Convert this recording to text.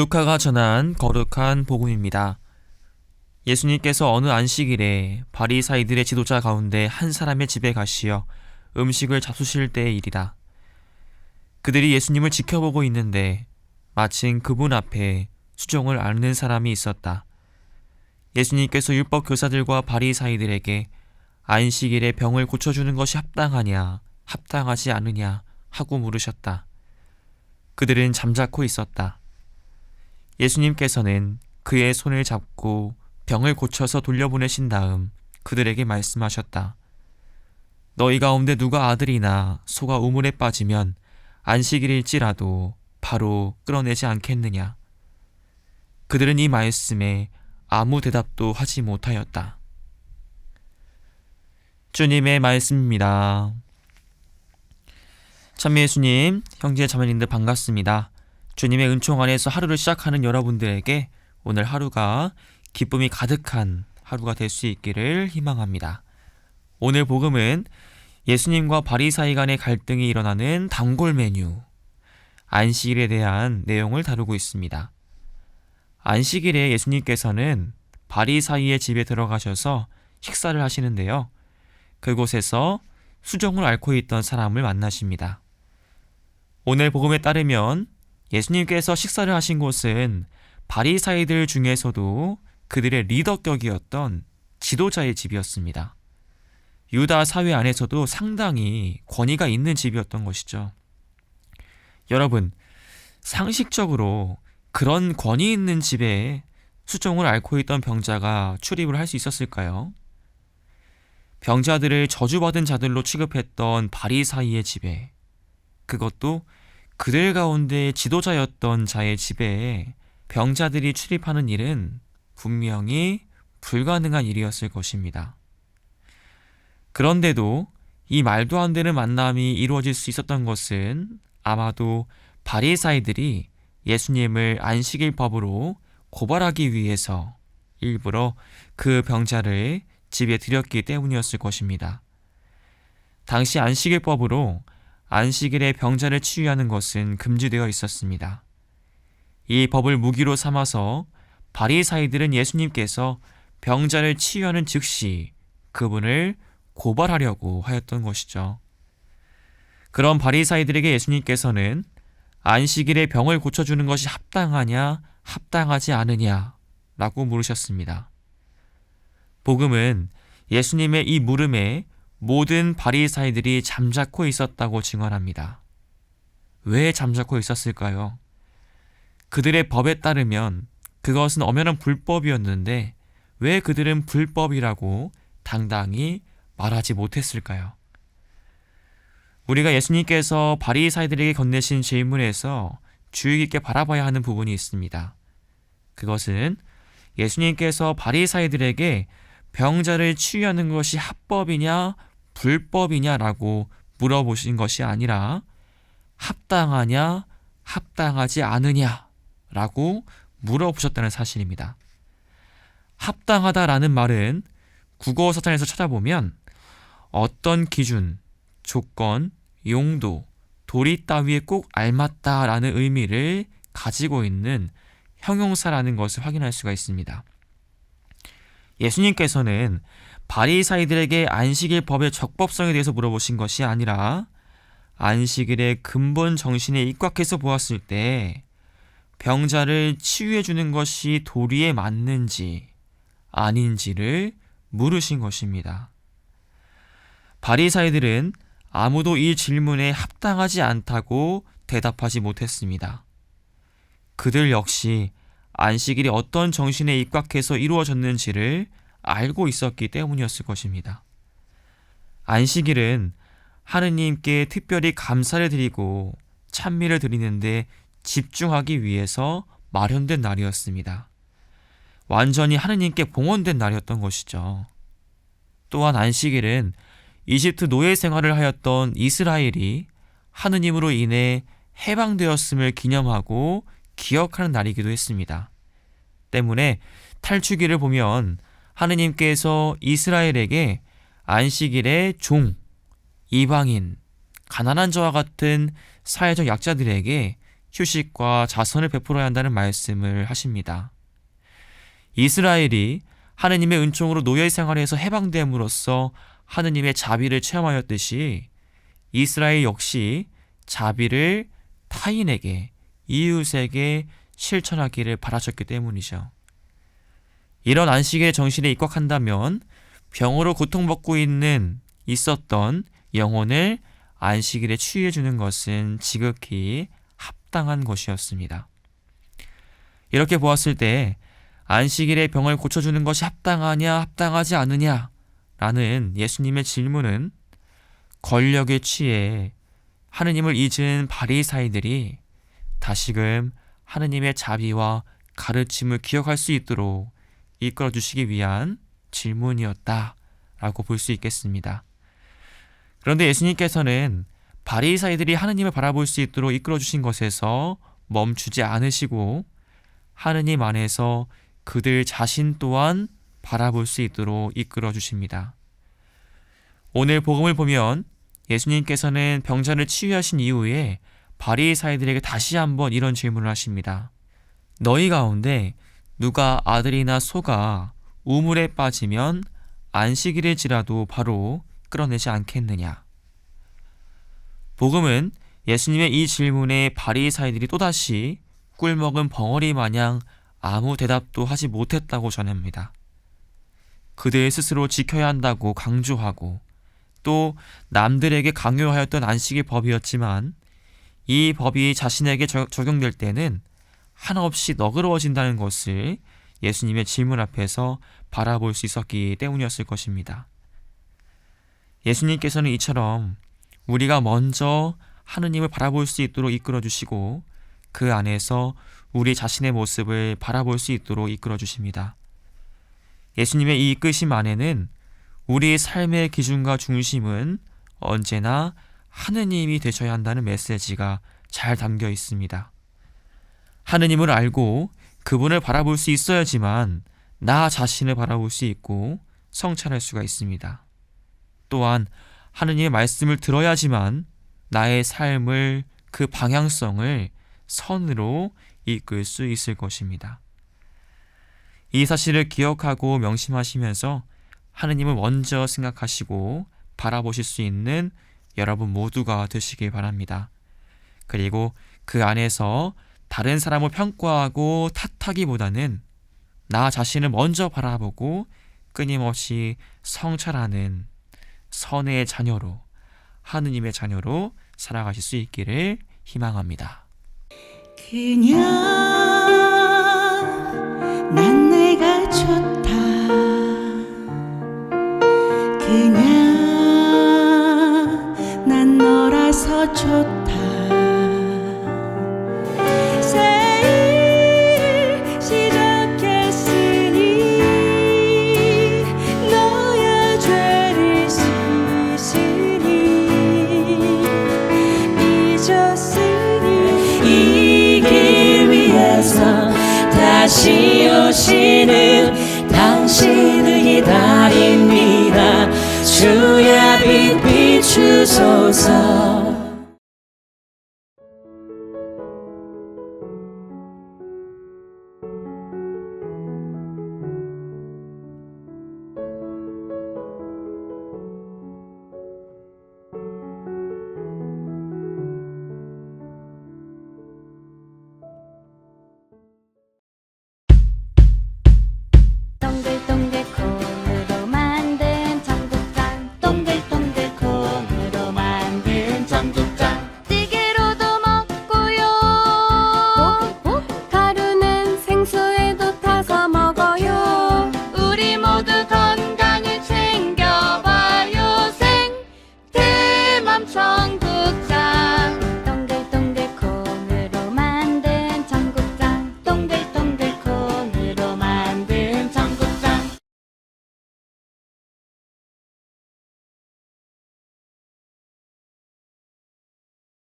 루카가 전한 거룩한 복음입니다. 예수님께서 어느 안식일에 바리사이들의 지도자 가운데 한 사람의 집에 가시어 음식을 잡수실 때의 일이다. 그들이 예수님을 지켜보고 있는데 마침 그분 앞에 수종을 앓는 사람이 있었다. 예수님께서 율법 교사들과 바리사이들에게 안식일에 병을 고쳐주는 것이 합당하냐, 합당하지 않으냐 하고 물으셨다. 그들은 잠자코 있었다. 예수님께서는 그의 손을 잡고 병을 고쳐서 돌려보내신 다음 그들에게 말씀하셨다. 너희 가운데 누가 아들이나 소가 우물에 빠지면 안식일일지라도 바로 끌어내지 않겠느냐. 그들은 이 말씀에 아무 대답도 하지 못하였다. 주님의 말씀입니다. 참미 예수님, 형제 자매님들 반갑습니다. 주님의 은총 안에서 하루를 시작하는 여러분들에게 오늘 하루가 기쁨이 가득한 하루가 될 수 있기를 희망합니다. 오늘 복음은 예수님과 바리사이 간의 갈등이 일어나는 단골 메뉴 안식일에 대한 내용을 다루고 있습니다. 안식일에 예수님께서는 바리사이의 집에 들어가셔서 식사를 하시는데요. 그곳에서 수종을 앓고 있던 사람을 만나십니다. 오늘 복음에 따르면 예수님께서 식사를 하신 곳은 바리사이들 중에서도 그들의 리더격이었던 지도자의 집이었습니다. 유다 사회 안에서도 상당히 권위가 있는 집이었던 것이죠. 여러분, 상식적으로 그런 권위 있는 집에 수종을 앓고 있던 병자가 출입을 할 수 있었을까요? 병자들을 저주받은 자들로 취급했던 바리사이의 집에 그것도 그들 가운데 지도자였던 자의 집에 병자들이 출입하는 일은 분명히 불가능한 일이었을 것입니다. 그런데도 이 말도 안 되는 만남이 이루어질 수 있었던 것은 아마도 바리사이들이 예수님을 안식일 법으로 고발하기 위해서 일부러 그 병자를 집에 들였기 때문이었을 것입니다. 당시 안식일법으로 안식일에 병자를 치유하는 것은 금지되어 있었습니다. 이 법을 무기로 삼아서 바리사이들은 예수님께서 병자를 치유하는 즉시 그분을 고발하려고 하였던 것이죠. 그런 바리사이들에게 예수님께서는 안식일에 병을 고쳐주는 것이 합당하냐, 합당하지 않으냐, 라고 물으셨습니다. 복음은 예수님의 이 물음에 모든 바리사이들이 잠자코 있었다고 증언합니다. 왜 잠자코 있었을까요? 그들의 법에 따르면 그것은 엄연한 불법이었는데 왜 그들은 불법이라고 당당히 말하지 못했을까요? 우리가 예수님께서 바리사이들에게 건네신 질문에서 주의 깊게 바라봐야 하는 부분이 있습니다. 그것은 예수님께서 바리사이들에게 병자를 치유하는 것이 합법이냐 불법이냐라고 물어보신 것이 아니라 합당하냐 합당하지 않으냐라고 물어보셨다는 사실입니다. 합당하다라는 말은 국어 사전에서 찾아보면 어떤 기준, 조건, 용도, 도리 따위에 꼭 알맞다라는 의미를 가지고 있는 형용사라는 것을 확인할 수가 있습니다. 예수님께서는 바리사이들에게 안식일 법의 적법성에 대해서 물어보신 것이 아니라 안식일의 근본 정신에 입각해서 보았을 때 병자를 치유해 주는 것이 도리에 맞는지 아닌지를 물으신 것입니다. 바리사이들은 아무도 이 질문에 합당하지 않다고 대답하지 못했습니다. 그들 역시 안식일이 어떤 정신에 입각해서 이루어졌는지를 알고 있었기 때문이었을 것입니다. 안식일은 하느님께 특별히 감사를 드리고 찬미를 드리는데 집중하기 위해서 마련된 날이었습니다. 완전히 하느님께 봉헌된 날이었던 것이죠. 또한 안식일은 이집트 노예 생활을 하였던 이스라엘이 하느님으로 인해 해방되었음을 기념하고 기억하는 날이기도 했습니다. 때문에 탈출기를 보면 하느님께서 이스라엘에게 안식일의 종, 이방인, 가난한 자와 같은 사회적 약자들에게 휴식과 자선을 베풀어야 한다는 말씀을 하십니다. 이스라엘이 하느님의 은총으로 노예 생활에서 해방됨으로써 하느님의 자비를 체험하였듯이 이스라엘 역시 자비를 타인에게 이웃에게 실천하기를 바라셨기 때문이죠. 이런 안식의 정신에 입각한다면 병으로 고통받고 있는 있었던 영혼을 안식일에 치유해 주는 것은 지극히 합당한 것이었습니다. 이렇게 보았을 때 안식일에 병을 고쳐주는 것이 합당하냐 합당하지 않느냐 라는 예수님의 질문은 권력에 취해 하느님을 잊은 바리사이들이 다시금 하느님의 자비와 가르침을 기억할 수 있도록 이끌어 주시기 위한 질문이었다 라고 볼 수 있겠습니다. 그런데 예수님께서는 바리사이들이 하느님을 바라볼 수 있도록 이끌어 주신 것에서 멈추지 않으시고 하느님 안에서 그들 자신 또한 바라볼 수 있도록 이끌어 주십니다. 오늘 복음을 보면 예수님께서는 병자를 치유하신 이후에 바리사이들에게 다시 한번 이런 질문을 하십니다. 너희 가운데 누가 아들이나 소가 우물에 빠지면 안식일일지라도 바로 끌어내지 않겠느냐? 복음은 예수님의 이 질문에 바리사이들이 또다시 꿀먹은 벙어리 마냥 아무 대답도 하지 못했다고 전합니다. 그들 스스로 지켜야 한다고 강조하고 또 남들에게 강요하였던 안식일 법이었지만 이 법이 자신에게 적- 적용될 때는 한없이 너그러워진다는 것을 예수님의 질문 앞에서 바라볼 수 있었기 때문이었을 것입니다. 예수님께서는 이처럼 우리가 먼저 하느님을 바라볼 수 있도록 이끌어 주시고 그 안에서 우리 자신의 모습을 바라볼 수 있도록 이끌어 주십니다. 예수님의 이 이끄심 안에는 우리 삶의 기준과 중심은 언제나 하느님이 되셔야 한다는 메시지가 잘 담겨 있습니다. 하느님을 알고 그분을 바라볼 수 있어야지만 나 자신을 바라볼 수 있고 성찰할 수가 있습니다. 또한 하느님의 말씀을 들어야지만 나의 삶을 그 방향성을 선으로 이끌 수 있을 것입니다. 이 사실을 기억하고 명심하시면서 하느님을 먼저 생각하시고 바라보실 수 있는 여러분 모두가 되시길 바랍니다. 그리고 그 안에서 다른 사람을 평가하고 탓하기보다는 나 자신을 먼저 바라보고 끊임없이 성찰하는 선의 자녀로 하느님의 자녀로 살아가실 수 있기를 희망합니다. 그냥 난 내가 좋다 그냥 다시 오시는 당신을 기다립니다. 주의 빛 비추소서